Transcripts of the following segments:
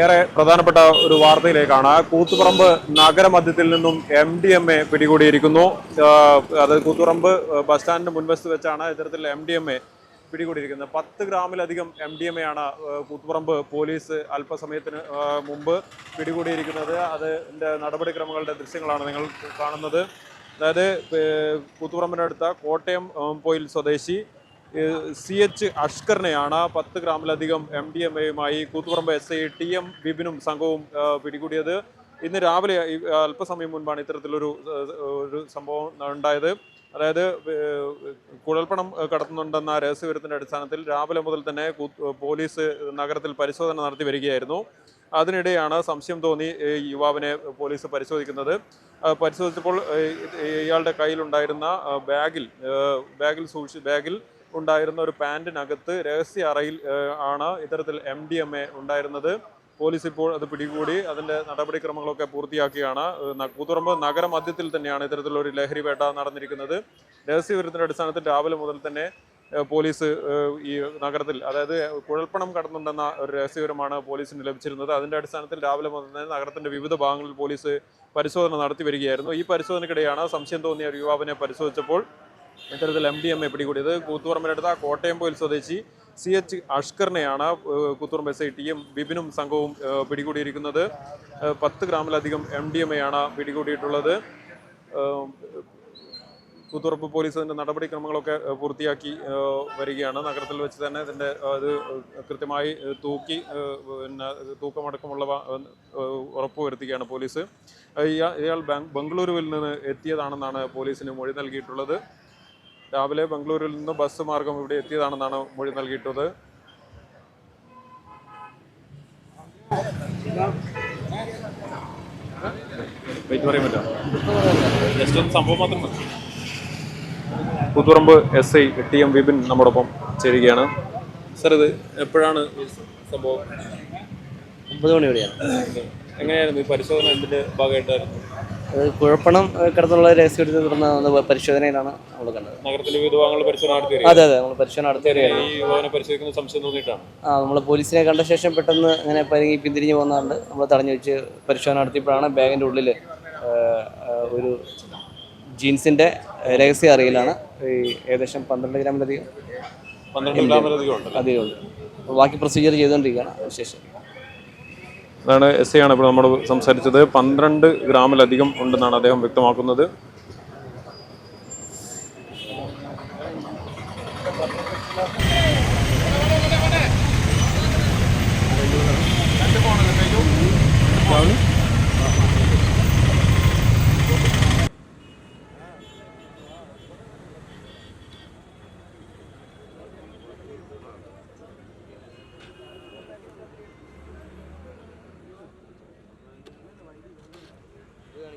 ഏറെ പ്രധാനപ്പെട്ട ഒരു വാർത്തയിലേക്കാണ്. കൂത്തുപറമ്പ് നഗരമധ്യത്തിൽ നിന്നും എം ഡി എം എ പിടികൂടിയിരിക്കുന്നു. അത് കൂത്തുപറമ്പ് ബസ് സ്റ്റാൻഡിന് മുൻവശത്ത് വെച്ചാണ് ഇത്തരത്തിൽ എം ഡി എം എ പിടികൂടിയിരിക്കുന്നത്. പത്ത് ഗ്രാമിലധികം എം ഡി എം എ ആണ് കൂത്തുപറമ്പ് പോലീസ് അല്പസമയത്തിന് മുമ്പ് പിടികൂടിയിരിക്കുന്നത്. അതിന്റെ നടപടിക്രമങ്ങളുടെ ദൃശ്യങ്ങളാണ് നിങ്ങൾ കാണുന്നത്. അതായത് കൂത്തുപറമ്പിനടുത്ത കോട്ടയം പോയിൽ സ്വദേശി സി എച്ച് അഷ്കറിനെയാണ് പത്ത് ഗ്രാമിലധികം എം ഡി എം എയുമായി Koothuparamba S I T M ബിബിനും സംഘവും പിടികൂടിയത്. ഇന്ന് രാവിലെ അല്പസമയം മുൻപാണ് ഇത്തരത്തിലൊരു ഒരു സംഭവം ഉണ്ടായത്. അതായത് കുഴൽപ്പണം കടത്തുന്നുണ്ടെന്ന രഹസ്യവിവരത്തിന്റെ അടിസ്ഥാനത്തിൽ രാവിലെ മുതൽ തന്നെ പോലീസ് നഗരത്തിൽ പരിശോധന നടത്തി വരികയായിരുന്നു. അതിനിടെയാണ് സംശയം തോന്നി യുവാവിനെ പോലീസ് പരിശോധിക്കുന്നത്. പരിശോധിച്ചപ്പോൾ ഇയാളുടെ കയ്യിലുണ്ടായിരുന്ന ബാഗിൽ ബാഗിൽ സൂക്ഷി ബാഗിൽ ഉണ്ടായിരുന്ന ഒരു പാന്റിനകത്ത് രഹസ്യ അറയിൽ ആണ് ഇത്തരത്തിൽ എം ഡി എം എ ഉണ്ടായിരുന്നത്. പോലീസ് ഇപ്പോൾ അത് പിടികൂടി അതിന്റെ നടപടിക്രമങ്ങളൊക്കെ പൂർത്തിയാക്കിയാണ് കൂത്തുറമ്പ് നഗരമധ്യത്തിൽ തന്നെയാണ് ഇത്തരത്തിലൊരു ലഹരി വേട്ട നടന്നിരിക്കുന്നത്. രഹസ്യവിവരത്തിന്റെ അടിസ്ഥാനത്തിൽ രാവിലെ മുതൽ തന്നെ പോലീസ് ഈ നഗരത്തിൽ അതായത് കുഴൽപ്പണം കടന്നുണ്ടെന്ന ഒരു രഹസ്യവിവരമാണ് പോലീസിന് ലഭിച്ചിരുന്നത്. അതിന്റെ അടിസ്ഥാനത്തിൽ രാവിലെ മുതൽ തന്നെ നഗരത്തിന്റെ വിവിധ ഭാഗങ്ങളിൽ പോലീസ് പരിശോധന നടത്തി വരികയായിരുന്നു. ഈ പരിശോധനയ്ക്കിടെയാണ് സംശയം തോന്നിയ ഒരു യുവാവിനെ പരിശോധിച്ചപ്പോൾ ഇത്തരത്തിൽ എം ഡി എം എ പിടികൂടിയത്. കൂത്തുപറമ്പിനടുത്ത കോട്ടയം പോയിൽ സ്വദേശി സി എച്ച് അഷ്കറിനെയാണ് കൂത്തുപറമ്പ് എസ് ഐ ടിയും ബിബിനും സംഘവും പിടികൂടിയിരിക്കുന്നത്. പത്ത് ഗ്രാമിലധികം എം ഡി എം ആണ് പിടികൂടിയിട്ടുള്ളത്. കൂത്തുറപ്പ് പോലീസ് അതിന്റെ നടപടിക്രമങ്ങളൊക്കെ പൂർത്തിയാക്കി വരികയാണ്. നഗരത്തിൽ വെച്ച് തന്നെ ഇതിന്റെ അത് കൃത്യമായി തൂക്കി പിന്നെ തൂക്കമടക്കമുള്ളവ ഏഹ്, ഉറപ്പുവരുത്തുകയാണ് പോലീസ്. ഇയാൾ ബംഗളൂരുവിൽ നിന്ന് എത്തിയതാണെന്നാണ് പോലീസിന് മൊഴി നൽകിയിട്ടുള്ളത്. രാവിലെ ബംഗളൂരുവിൽ നിന്ന് ബസ് മാർഗം ഇവിടെ എത്തിയതാണെന്നാണ് മൊഴി നൽകിയിട്ടുള്ളത്. വെയിറ്റ് പറയാൻ പറ്റാം? ജസ്റ്റ് ഒന്ന് സംഭവം മാത്രം മതി. പുതുറമ്പ് S I T M Vipin നമ്മോടൊപ്പം ചേരുകയാണ്. സർ ഇത് എപ്പോഴാണ് സംഭവം? ഒമ്പത് മണി വരെയാണ്. എങ്ങനെയായിരുന്നു ഈ പരിശോധന? എന്തിന്റെ ഭാഗമായിട്ടായിരുന്നു. അത് കുഴപ്പണം കിടന്നുള്ള രഹസ്യത്തെ തുടർന്ന് പരിശോധനയിലാണ് നമ്മൾ കണ്ടത്. നഗരത്തിലെ ഭാഗങ്ങളിൽ പരിശോധന നടത്തി അതെ അതെ നമ്മൾ പരിശോധന നടത്തി ഈ യുവാവിനെ പരിശോധിക്കുന്ന സംശയം തോന്നിയിട്ടാണ്. ആ നമ്മൾ പോലീസിനെ കണ്ട ശേഷം പെട്ടെന്ന് ഇങ്ങനെ പരുങ്ങി പിന്തിരിഞ്ഞ് പോകുന്നതുകൊണ്ട് നമ്മൾ തടഞ്ഞു വെച്ച് പരിശോധന നടത്തിയപ്പോഴാണ് ബാഗിന്റെ ഉള്ളിൽ ഒരു ജീൻസിന്റെ രഹസ്യ അറിയിലാണ് ഈ ഏകദേശം പന്ത്രണ്ട് ഗ്രാമിലധികം പന്ത്രണ്ട് ഗ്രാമിലധികം ഉണ്ട്. അധികം ഉണ്ട്. ബാക്കി പ്രൊസീജിയർ ചെയ്തുകൊണ്ടിരിക്കുകയാണ്. അതിനുശേഷം അതാണ് എസ് ആണ് ഇപ്പോൾ നമ്മൾ സംസാരിച്ചത്. പന്ത്രണ്ട് ഗ്രാമിലധികം ഉണ്ടെന്നാണ് അദ്ദേഹം വ്യക്തമാക്കുന്നത്.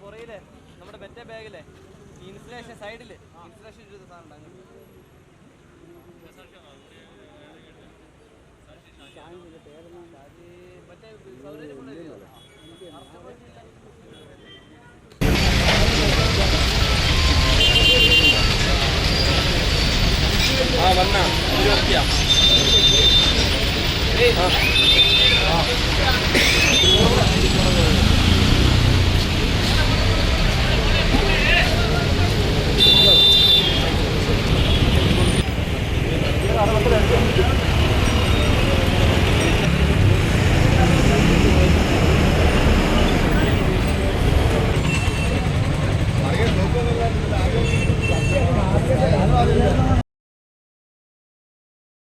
പുറയിലെ നമ്മുടെ മറ്റേ ബാഗിലെ ഇൻസുലേഷൻ സൈഡിൽ ഇൻസുലേഷൻ ചെയ്ത സാധനം ആ